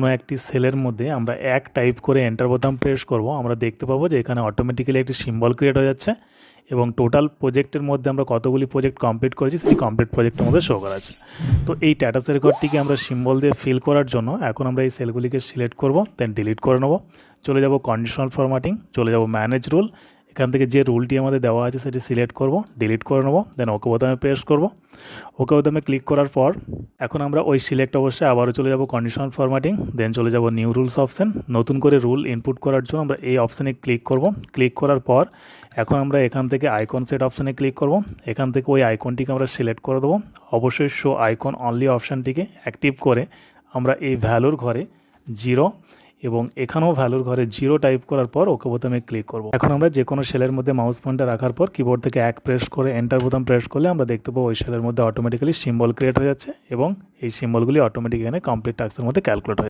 কোনো একটি সেলের মধ্যে আমরা এক টাইপ করে এন্টার বোতাম প্রেস করব, আমরা দেখতে পাবো যে এখানে অটোমেটিক্যালি একটি সিম্বল ক্রিয়েট হয়ে যাচ্ছে এবং টোটাল প্রজেক্টের মধ্যে আমরা কতগুলি প্রজেক্ট কমপ্লিট করেছি সেই কমপ্লিট প্রজেক্টের মধ্যে শো করা আছে। তো এই স্ট্যাটাস রেকর্ডটিকে আমরা সিম্বল দিয়ে ফিল করার জন্য এখন আমরা এই সেলগুলিকে সিলেক্ট করব দেন ডিলিট করে নেব। চলে যাব কন্ডিশনাল ফরম্যাটিং চলে যাব ম্যানেজ রুল এখান থেকে যে রুলটি আমাদের দেওয়া আছে সেটি সিলেক্ট করব ডিলিট করে নেব দেন ওকে বোতামে প্রেস করব। ওকে বোতামে ক্লিক করার পর এখন আমরা ওই সিলেক্ট অবশ্যই আবারও চলে যাব কন্ডিশনাল ফরম্যাটিং দেন চলে যাব নিউ রুলস অপশান নতুন করে রুল ইনপুট করার জন্য আমরা এই অপশানে ক্লিক করব। ক্লিক করার পর এখন আমরা এখান থেকে আইকন সেট অপশানে ক্লিক করব। এখান থেকে ওই আইকনটিকে আমরা সিলেক্ট করে দেবো। অবশ্যই শো আইকন অনলি অপশানটিকে অ্যাক্টিভ করে আমরা এই ভ্যালুর ঘরে জিরো এবং এখানেও ভ্যালুর ঘরে জিরো টাইপ করার পর ওকে বোতামে ক্লিক করব। এখন আমরা যে কোনো সেলের মধ্যে মাউস পয়েন্টটা রাখার পর কিবোর্ড থেকে এক প্রেস করে এন্টার বোতাম প্রেস করলে আমরা দেখতে পাবো ওই সেলের মধ্যে অটোমেটিক্যালি সিম্বল ক্রিয়েট হয়ে যাচ্ছে এবং এই সিম্বলগুলি অটোমেটিক এখানে কমপ্লিট টাক্সের মধ্যে ক্যালকুলেট হয়ে